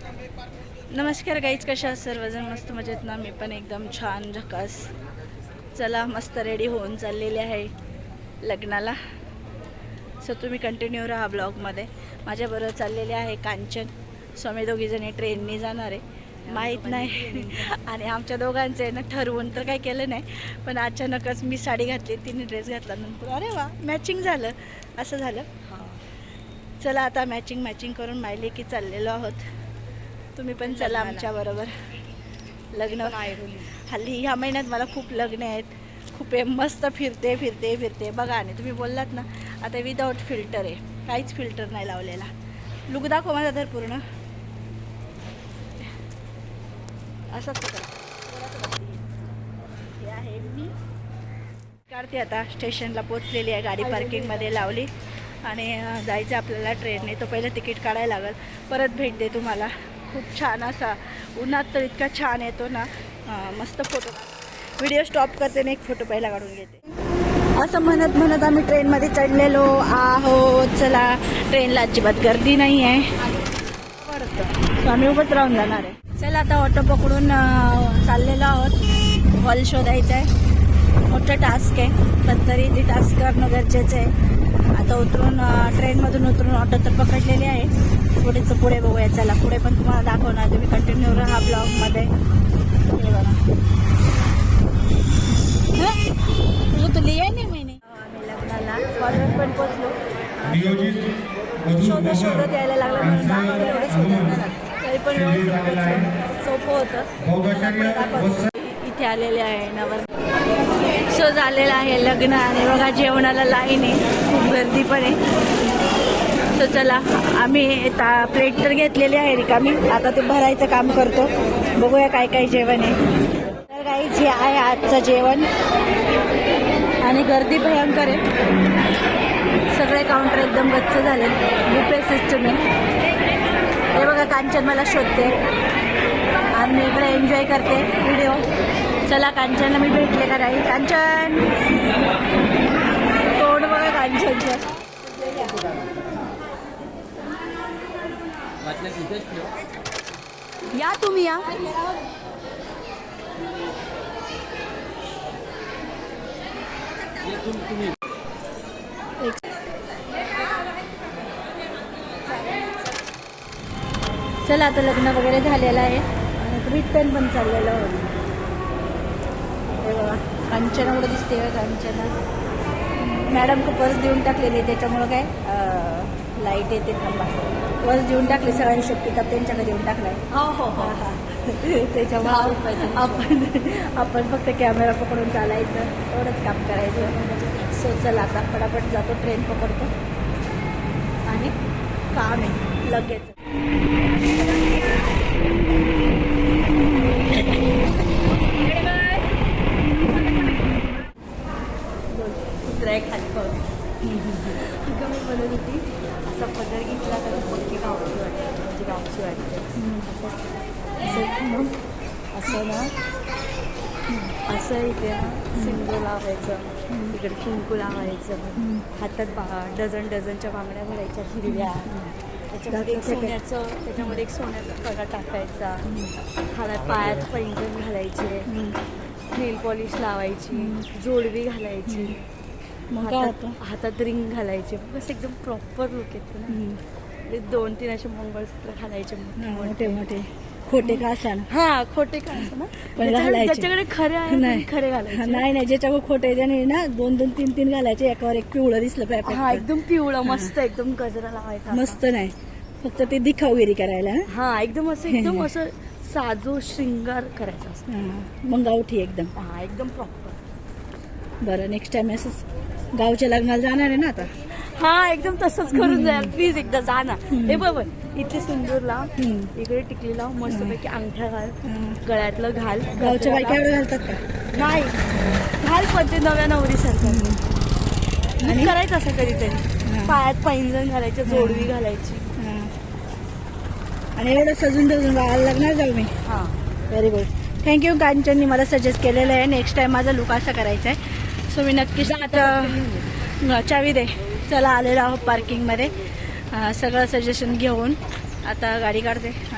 नमस्कार गाईज कशा सर्वजण मस्त मजेत ना? मी पण एकदम छान झकास. चला मस्त रेडी होऊन चाललेले आहे लग्नाला. सो तुम्ही कंटिन्यू राहा ब्लॉगमध्ये माझ्याबरोबर चाललेले आहे कांचन. सो आम्ही दोघीजणी ट्रेननी जाणार आहे. माहीत नाही. आणि आमच्या दोघांचं आहे ना ठरवून तर काही केलं नाही. पण अचानकच मी साडी घातली तिने ड्रेस घातला. नंतर अरे वा मॅचिंग झालं. असं झालं. चला आता मॅचिंग मॅचिंग करून मायले की चाललेलो आहोत. तुम्ही पण चला आमच्या बरोबर. लग्न. हल्ली ह्या महिन्यात मला खूप लग्न आहेत. खूप मस्त फिरते फिरते फिरते. बघा आणि तुम्ही बोललात ना आता विदाऊट फिल्टर आहे. काहीच फिल्टर नाही लावलेला. लुक दाखव माझा तर पूर्ण. असंच. हे आहे मी. काढते आता. स्टेशनला पोचलेली आहे गाडी पार्किंगमध्ये लावली. आणि जायचं आपल्याला ट्रेनने तो पहिलं तिकीट काढायला लागेल. परत भेट दे तुम्हाला. खूप छान असा उन्हात तर इतका छान येतो ना. मस्त फोटो व्हिडिओ स्टॉप करते आणि एक फोटो पहिला काढून घेते. असं म्हणत म्हणत आम्ही ट्रेनमध्ये चढलेलो आहो चला ट्रेनला अजिबात गर्दी नाही आहे. सो आम्ही उभंच राहून जाणार आहे. चला आता ऑटो पकडून चाललेलो आहोत. हॉल शोधायचा आहे. मोठं टास्क आहे पण तरी ते टास्क करणं गरजेचं आहे. आता उतरून ट्रेनमधून उतरून ऑटो तर पकडलेले आहे. पुढेचं पुढे बघूया चला. पुढे पण तुम्हाला दाखवणार तुम्ही कंटिन्यू राहा ब्लॉगमध्ये. हे बघा? तुझं नाही महिने आम्ही लग्नाला कॉलेज पण पोचलो नियोजित मधुर शोधत यायला लागलं. म्हणून एवढे शोधत. तरी पण. सोपं होतं. इथे आलेले आहे नवर सो झालेलं आहे लग्न आणि बघा जेवणाला लाईन आहे. खूप गर्दी पण आहे. सो चला आम्ही आता प्लेट तर घेतलेली आहे रिकामी. आता ते भरायचं काम करतो. बघूया काय काय जेवण आहे. तर काहीच हे आहे आजचं जेवण. आणि गर्दी भयंकर आहे. सगळे काउंटर एकदम गच्च झाले. बुफे सिस्टम आहे. हे बघा कांचन मला शोधते. आणि इकडे एन्जॉय करते व्हिडिओ चला कांचनला मी भेटले का नाही? कांचन! तोड बघा कांचनचं. या तुम्ही या. चला आता लग्न वगैरे झालेलं आहे. आणि रिटर्न पण चाललेलं कांचना एवढं दिसते कांचना. मॅडम को पर्स देऊन टाकलेली त्याच्यामुळं काय लाइट येते थांबा. पर्स देऊन टाकली सगळ्यांनी शक्ती का त्यांच्याकडे देऊन टाकलाय. हो हो हो. हा. त्याच्यामुळं आपण आपण फक्त कॅमेरा पकडून चालायचं एवढंच काम करायचं. सो चला आता पटापट जातो ट्रेन पकडतो. आणि काम आहे लगेच कुत्रा एक खाली पाहून अगं मी बोलत होती असा पदर घेतला तर ती पक्की गावची वाटते म्हणजे गावची वाटते असं मग असं ना? असं इथे ना सिंदूर लावायचं इकडे कुंकू लावायचं हातात बा डझन डझनच्या बांगड्या भरायच्या हिरव्या. त्याच्यामध्ये एक सोन्याचं त्याच्यामध्ये एक सोन्याचा कडा टाकायचा. हातात पायात पैंजण घालायचे. नेल पॉलिश लावायची. जोडवी घालायची. मग काय हातात होतं हातात रिंग घालायचे. बस एकदम प्रॉपर लुक येतो ना. दोन तीन असे मंगळसूत्र घालायचे मोठे मोठे. खोटे का असाना हा खोटे काय असं ना. ज्याच्याकडे खरे आहे खरे हा, घालायचे नाही नाही ज्याच्याकडे खोटे त्याने ना दोन दोन तीन तीन घालायचे. एकावर एक पिवळं दिसलं हा पाहिजे एकदम पिवळं मस्त एकदम गजरा लावायचा असा. मस्त नाही. फक्त ते दिखावगिरी करायला हा? हा एकदम असं एकदम असं साजो शृंगार करायचा असं. हा, मग गावठी एकदम. हा एकदम प्रॉपर बरं नेक्स्ट टाइम असंच गावच्या लग्नाला जाणार आहे ना आता? हा एकदम तसंच करून जाईल. प्लीज एकदा जा ना. हे बघ इथे सुंदर लाव. इकडे टिकली लाव मस्त पैकी अंगठ्या घाल. गळ्यातलं घाल गावच्या बायका एवढं घालतात का? नाही. घाल पण ते नव्या नवरीसारखं आणि करायचं असं कधीतरी. पायात पैंजण घालायचं जोडवी घालायची. आणि एवढं सजून धजून गावाला लग्नाला जाऊ मी. हा. व्हेरी गुड थँक्यू कांचननी मला सजेस्ट केलेलं आहे. नेक्स्ट टाइम माझा लुक असा करायचा आहे. सो मी नक्कीच आता चावी दे चला आलेलो आहोत पार्किंगमध्ये सगळं सजेशन घेऊन आता गाडी काढते. आणि